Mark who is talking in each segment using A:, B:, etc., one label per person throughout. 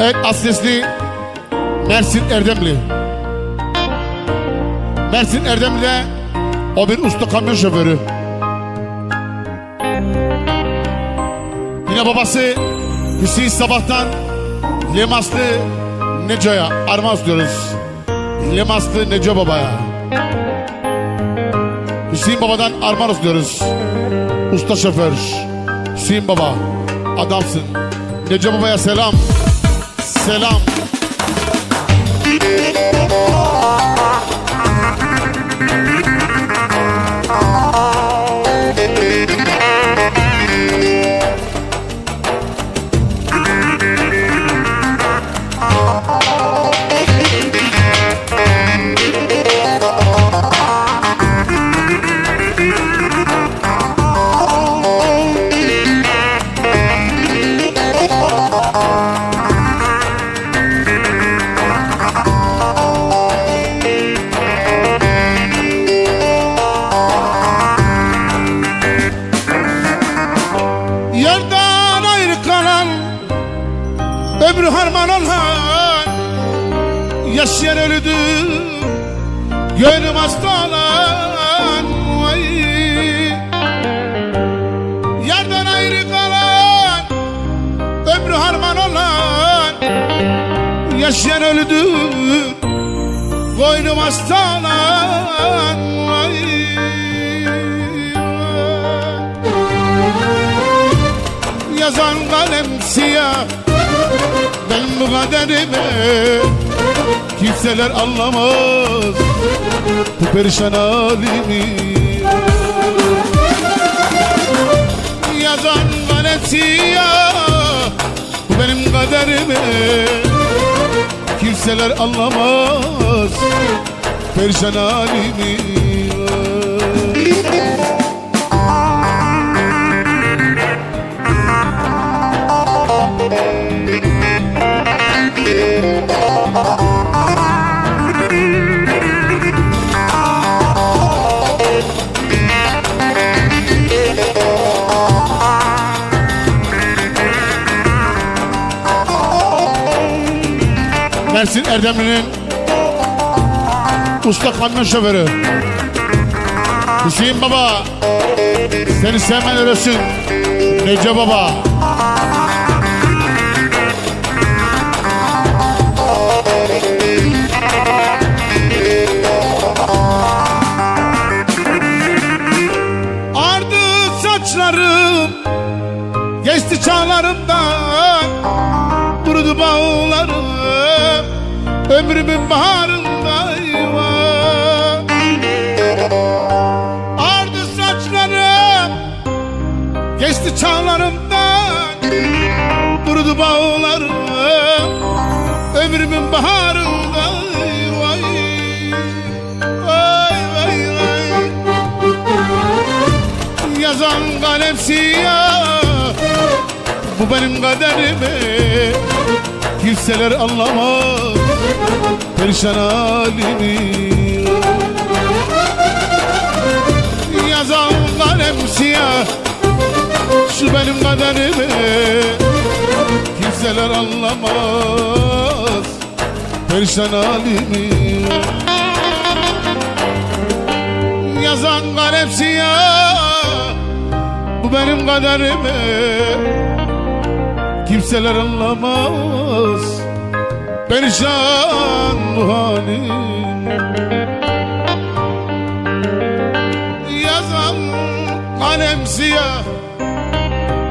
A: Evet Aslesli Mersin Erdemli. Mersin Erdemli'de o bir usta kamyon şoförü. Yine babası Hüseyin Sabah'tan Lemaslı Neco'ya armağan istiyoruz. Lemaslı Neco Baba'ya. Baba'dan armağan istiyoruz. Usta şoför. Hüseyin Baba. Adamsın. Neco Baba'ya selam. Selam. Ömrü harman olan Yaşayan ölüdür. Gönlüm hastalan Vay Yerden ayrı kalan Ömrü harman olan Yaşayan ölüdür. Boynum hastalan Vay yazan kalem siyah. Ben bu kaderimi Kimseler anlamaz. Bu perişan halimi. Yazan kalem siyah. Bu benim kaderimi Kimseler anlamaz. Perişan halimi Mersin Erdemli'nin usta kamyon şoförü. Hüseyin Baba seni sevmen ölürsün Nece Baba. Ardı saçlarım Geçti çağlarımdan Kurudu bağlarım Ömrümün baharında eyvah Ardı saçlarım Geçti çağlarımdan. Kurudu bağlarım Ömrümün baharında vay Vay vay vay. Yazan kalem siyah Bu benim kaderimi Kimseler anlamaz Perişan halimi. Yazan kalem siyah Şu benim kaderimi Kimseler anlamaz Perişan halimi. Yazan kalem siyah Bu benim kaderimi Kimseler anlamaz Perişan bu halim. Yazan kalem siyah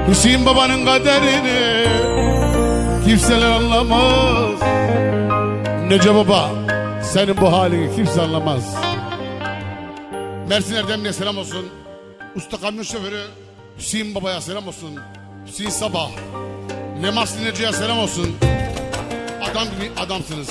A: Hüseyin babanın kaderini Kimseler anlamaz. Nece baba Senin bu halini kimse anlamaz. Mersin Erdemli'ye selam olsun. Usta kamyon şoförü Hüseyin babaya selam olsun. Hüseyin Sabah Lemas Dinleyici'ye selam olsun Adam gibi adamsınız